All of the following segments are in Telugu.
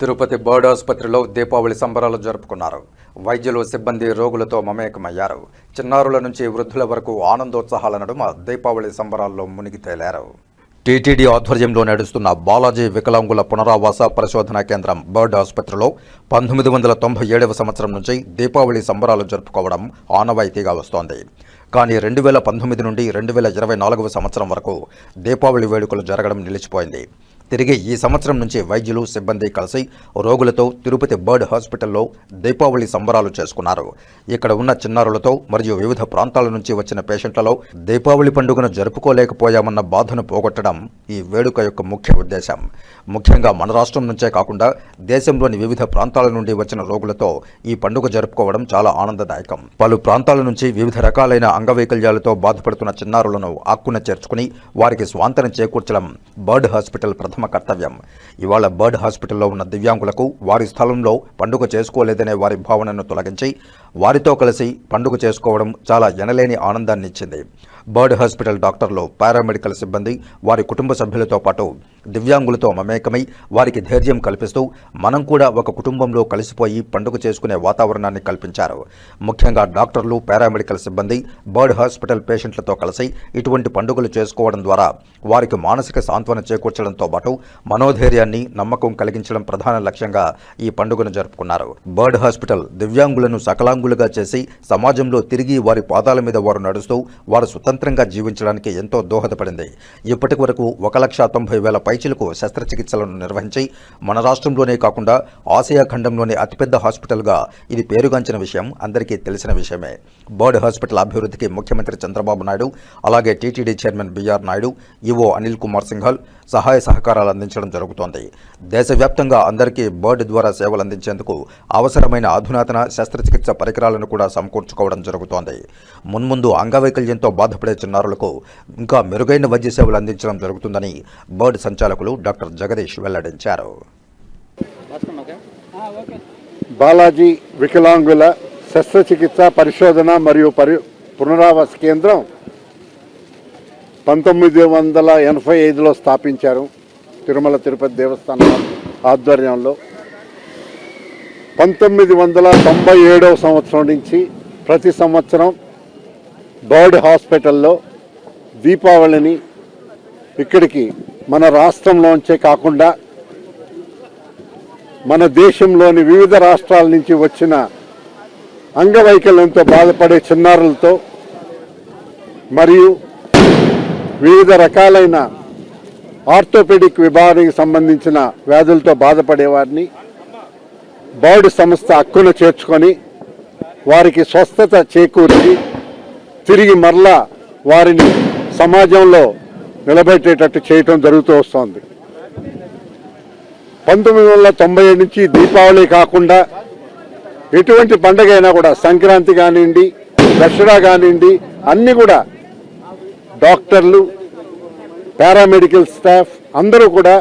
తిరుపతి బర్డ్ ఆసుపత్రిలో దీపావళి సంబరాలు జరుపుకున్నారు. వైద్యులు సిబ్బంది రోగులతో మమేకమయ్యారు. చిన్నారుల నుంచి వృద్ధుల వరకు ఆనందోత్సాహాల నడుమ దీపావళి సంబరాల్లో మునిగి తేలారు. టీటీడీ ఆధ్వర్యంలో నడుస్తున్న బాలాజీ వికలాంగుల పునరావాస పరిశోధనా కేంద్రం బర్డ్ ఆసుపత్రిలో పంతొమ్మిది వందల తొంభై ఏడవ సంవత్సరం నుంచి దీపావళి సంబరాలు జరుపుకోవడం ఆనవాయితీగా వస్తోంది. కానీ రెండు వేల పంతొమ్మిది నుండి రెండు వేల ఇరవై నాలుగవ సంవత్సరం వరకు దీపావళి వేడుకలు జరగడం నిలిచిపోయింది. తిరిగి ఈ సంవత్సరం నుంచి వైద్యులు సిబ్బంది కలిసి రోగులతో తిరుపతి బర్డ్ హాస్పిటల్లో దీపావళి సంబరాలు చేసుకున్నారు. ఇక్కడ ఉన్న చిన్నారులతో మరియు వివిధ ప్రాంతాల నుంచి వచ్చిన పేషెంట్లలో దీపావళి పండుగను జరుపుకోలేకపోయామన్న బాధను పోగొట్టడం ఈ వేడుక యొక్క ముఖ్య ఉద్దేశం. ముఖ్యంగా మన రాష్ట్రం నుంచే కాకుండా దేశంలోని వివిధ ప్రాంతాల నుండి వచ్చిన రోగులతో ఈ పండుగ జరుపుకోవడం చాలా ఆనందదాయకం. పలు ప్రాంతాల నుంచి వివిధ రకాలైన అంగవైకల్యాలతో బాధపడుతున్న చిన్నారులను ఆక్కున చేర్చుకుని వారికి స్వాంతనం చేకూర్చడం బర్డ్ హాస్పిటల్ ప్రథమ కర్తవ్యం. ఇవాళ బర్డ్ హాస్పిటల్లో ఉన్న దివ్యాంగులకు వారి స్థలంలో పండుగ చేసుకోలేదనే వారి భావనను తొలగించి వారితో కలిసి పండుగ చేసుకోవడం చాలా ఎనలేని ఆనందాన్ని ఇచ్చింది బర్డ్ హాస్పిటల్ డాక్టర్లు పారామెడికల్ సిబ్బంది వారి కుటుంబ సభ్యులతో పాటు దివ్యాంగులతో మమేకమై వారికి ధైర్యం కల్పిస్తూ మనం కూడా ఒక కుటుంబంలో కలిసిపోయి పండుగ చేసుకునే వాతావరణాన్ని కల్పించారు. ముఖ్యంగా డాక్టర్లు పారామెడికల్ సిబ్బంది బర్డ్ హాస్పిటల్ పేషెంట్లతో కలిసి ఇటువంటి పండుగలు చేసుకోవడం ద్వారా వారికి మానసిక సాంత్వన చేకూర్చడంతో పాటు మనోధైర్యాన్ని నమ్మకం కలిగించడం ప్రధాన లక్ష్యంగా ఈ పండుగను జరుపుకున్నారు. బర్డ్ హాస్పిటల్ దివ్యాంగులను సకలాంగులుగా చేసి సమాజంలో తిరిగి వారి పాదాల మీద వారు నడుస్తూ వారు స్వతంత్రంగా జీవించడానికి ఎంతో దోహదపడింది. ఇప్పటి వరకు ఒక లక్ష తొంభై వేల పైచిలకు శస్త్రచికిత్సలను నిర్వహించి మన రాష్ట్రంలోనే కాకుండా ఆసియా ఖండంలోనే అతిపెద్ద హాస్పిటల్గా ఇది పేరుగాంచిన విషయం అందరికీ తెలిసిన విషయమే. బర్డ్ హాస్పిటల్ అభివృద్ధికి ముఖ్యమంత్రి చంద్రబాబు నాయుడు అలాగే TTD chairman BR Naidu EO Anil Kumar Singhal సహాయ సహకారాలు అందించడం జరుగుతోంది. దేశవ్యాప్తంగా అందరికీ బర్డ్ ద్వారా సేవలు అందించేందుకు అవసరమైన అధునాతన శస్త్రచికిత్స పరికరాలను కూడా సమకూర్చుకోవడం జరుగుతోంది. మున్ముందు అంగవైకల్యంతో బాధపడి చిన్నారులకు ఇంకా మెరుగైన వైద్య సేవలు అందించడం జరుగుతుందని బర్డ్ సంచాలకులు డాక్టర్ జగదీష్ వెల్లడించారు. బాలాజీ వికలాంగుల శస్త్రచికిత్స పరిశోధన మరియు పరి పునరావాస కేంద్రం పంతొమ్మిది వందల ఎనభై ఐదులో స్థాపించారు తిరుమల తిరుపతి దేవస్థానం ఆధ్వర్యంలో. పంతొమ్మిది వందల తొంభై ఏడవ సంవత్సరం నుంచి ప్రతి సంవత్సరం బర్డ్ హాస్పిటల్లో దీపావళిని ఇక్కడికి మన రాష్ట్రంలోంచే కాకుండా మన దేశంలోని వివిధ రాష్ట్రాల నుంచి వచ్చిన అంగవైకల్యంతో బాధపడే చిన్నారులతో మరియు వివిధ రకాలైన ఆర్థోపెడిక్ విభాగానికి సంబంధించిన వ్యాధులతో బాధపడే వారిని బర్డ్ సంస్థ హక్కును చేర్చుకొని వారికి స్వస్థత చేకూర్చి తిరిగి మరలా వారిని సమాజంలో నిలబెట్టేటట్టు చేయటం జరుగుతూ వస్తోంది. పంతొమ్మిది వందల తొంభై ఏడు నుంచి దీపావళి కాకుండా ఎటువంటి పండగ అయినా కూడా సంక్రాంతి కానివ్వండి దసరా కానివ్వండి అన్నీ కూడా డాక్టర్లు పారామెడికల్ స్టాఫ్ అందరూ కూడా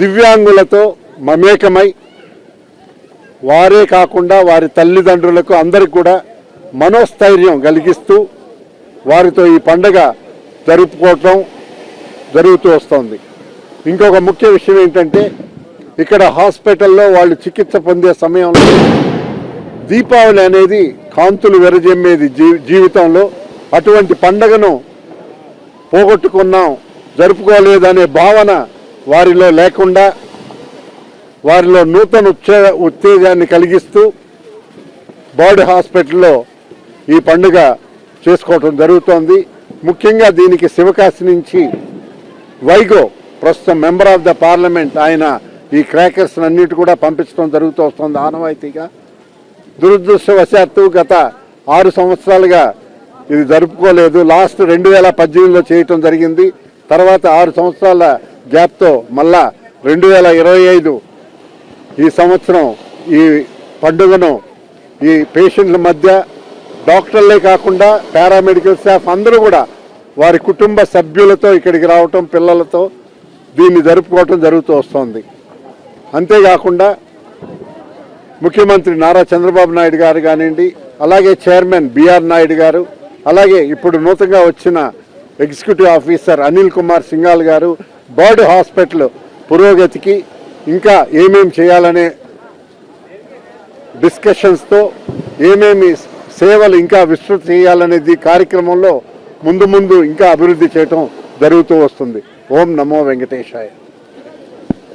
దివ్యాంగులతో మమేకమై వారే కాకుండా వారి తల్లిదండ్రులకు అందరికి కూడా మనోస్థైర్యం కలిగిస్తూ వారితో ఈ పండగ జరుపుకోవటం జరుగుతూ వస్తుంది. ఇంకొక ముఖ్య విషయం ఏంటంటే ఇక్కడ హాస్పిటల్లో వాళ్ళు చికిత్స పొందే సమయంలో దీపావళి అనేది కాంతులు వెరజెమ్మేది జీ జీవితంలో. అటువంటి పండగను పోగొట్టుకున్నాం జరుపుకోలేదనే భావన వారిలో లేకుండా వారిలో నూతన ఉత్సే ఉత్తేజాన్ని కలిగిస్తూ బర్డ్ హాస్పిటల్లో ఈ పండుగ చేసుకోవటం జరుగుతోంది. ముఖ్యంగా దీనికి శివకాశి నుంచి వైగో ప్రస్తుతం మెంబర్ ఆఫ్ ద పార్లమెంట్ ఆయన ఈ క్రాకర్స్ అన్నిటి కూడా పంపించడం జరుగుతూ వస్తుంది ఆనవాయితీగా. దురదృష్టవశాత్తు గత ఆరు సంవత్సరాలుగా ఇది జరుపుకోలేదు. లాస్ట్ రెండు వేల పద్దెనిమిదిలో చేయటం జరిగింది. తర్వాత ఆరు సంవత్సరాల గ్యాప్తో మళ్ళా రెండు వేల ఇరవై ఐదు ఈ సంవత్సరం ఈ పండుగను ఈ పేషెంట్ల మధ్య డాక్టర్లే కాకుండా పారామెడికల్ స్టాఫ్ అందరూ కూడా వారి కుటుంబ సభ్యులతో ఇక్కడికి రావటం పిల్లలతో దీన్ని జరుపుకోవటం జరుగుతూ వస్తోంది. అంతేకాకుండా ముఖ్యమంత్రి నారా చంద్రబాబు నాయుడు గారు కానివ్వండి అలాగే చైర్మన్ బిఆర్ నాయుడు గారు అలాగే ఇప్పుడు నూతనంగా వచ్చిన executive officer Anil Kumar Singal garu BIRD hospital పురోగతికి ఇంకా ఏమేమి చేయాలనే డిస్కషన్స్తో ఏమేమి సేవలు ఇంకా విస్తృత చేయాలనేది కార్యక్రమంలో ముందు ముందు ఇంకా అభివృద్ధి చేయటం జరుగుతూ వస్తుంది. ఓం నమో వెంకటేశాయ.